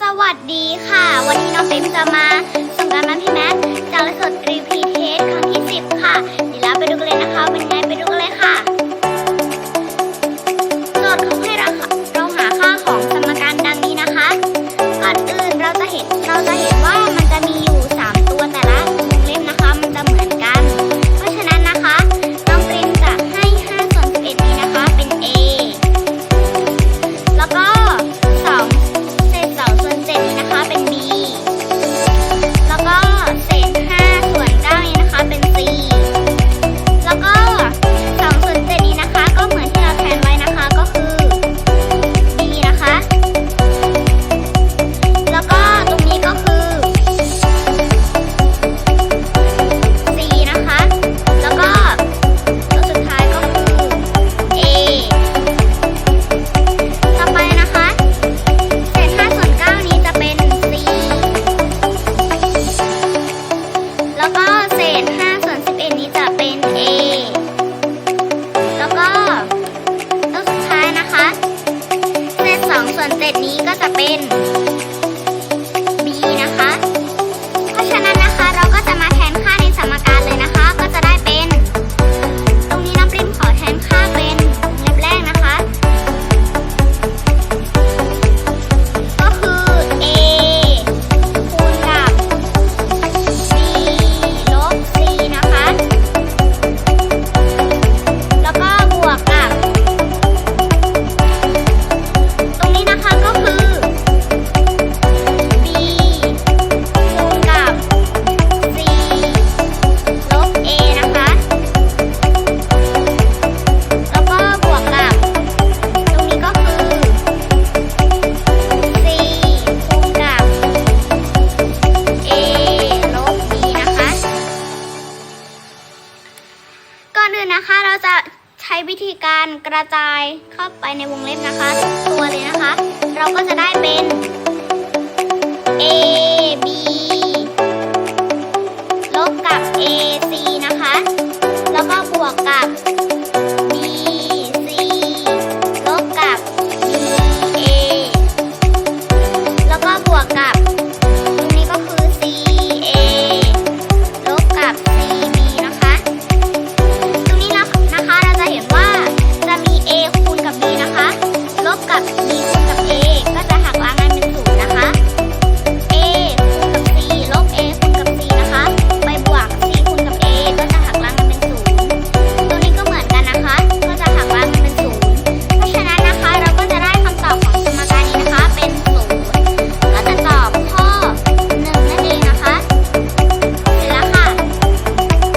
สวัสดีค่ะ วันนี้น้องปิ๊มจะมาสงการบ้านพี่แม็กซ์จากสดรี นะคะ เราจะใช้วิธีการกระจายเข้าไปในวงเล็บนะคะทุกตัวเลยนะคะ เราก็จะได้เป็น A B ลบกับ A C นะคะ แล้วก็บวกกับ piece.